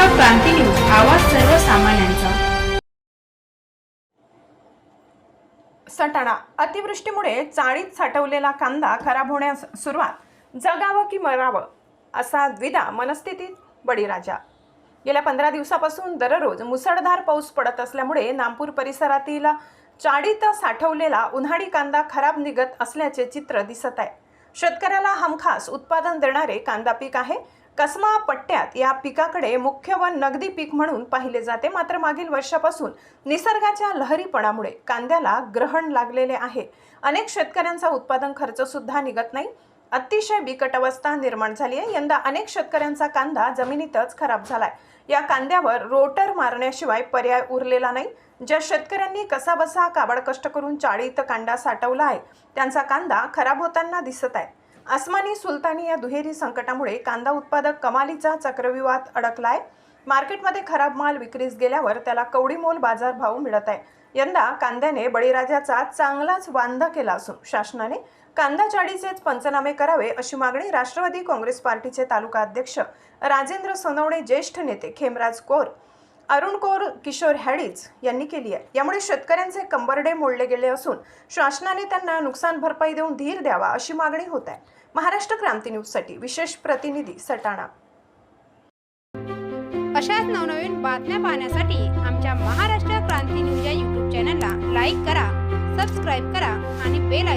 क्रांती news आवाज सर्वसामान्यांचा. सटाणा. अतिवृष्टीमुळे चाळीत साठवलेला कांदा खराब होण्यास सुरुवात. जगावं की मरावं असा द्विधा मनस्थितीत बळीराजा. गेल्या पंधरा दिवसापासून दररोज मुसळधार पाऊस पडत असल्यामुळे नागपूर परिसरातील चाळीत साठवलेला उन्हाळी कांदा खराब निघत असल्याचे चित्र दिसत आहे. शेतकऱ्याला हमखास उत्पादन देणारे कांदा पीक आहे. कसमा पट्ट्यात या पिकाकडे मुख्य व नगदी पीक म्हणून पाहिले जाते. मात्र मागील वर्षापासून निसर्गाच्या लहरीपणामुळे कांद्याला ग्रहण लागलेले आहे. अनेक शेतकऱ्यांचा उत्पादन खर्च सुद्धा निघत नाही. अतिशय बिकट अवस्था निर्माण झाली आहे. यंदा अनेक शेतकऱ्यांचा कांदा जमिनीतच खराब झालाय. या कांद्यावर रोटर मारण्याशिवाय पर्याय उरलेला नाही. ज्या शेतकऱ्यांनी कसाबसा काबाड कष्ट करून चाळीत कांदा साठवला आहे त्यांचा कांदा खराब होताना दिसत आहे. आसमानी सुलतानी या दुहेरी संकटामुळे कांदा उत्पादक कमालीचा चक्रव्यूहात अडकलाय. मार्केटमध्ये खराब माल विक्रीस गेल्यावर त्याला कवडीमोल बाजारभाव मिळत आहे. यंदा कांद्याने बळीराजाचा चांगलाच वांदा केला असून शासनाने कांदा चाळीचेच पंचनामे करावे अशी मागणी राष्ट्रवादी काँग्रेस पार्टीचे तालुका अध्यक्ष राजेंद्र सोनवणे ज्येष्ठ नेते खेमराज कोर अरुण कौर किशोर हॅडीज यांनी केली आहे. यामुळे शेतकऱ्यांचे कंबरडे मोडले गेले असून शासनाने त्यांना नुकसान भरपाई देऊन धीर द्यावा अशी मागणी होत आहे. महाराष्ट्र क्रांती न्यूजसाठी विशेष प्रतिनिधी सटाणा. अशाच नवनवीन बातम्या पाहण्यासाठी आमच्या महाराष्ट्र क्रांती न्यूज या यूट्यूब चॅनलला लाईक करा सबस्क्राईब करा आणि बेल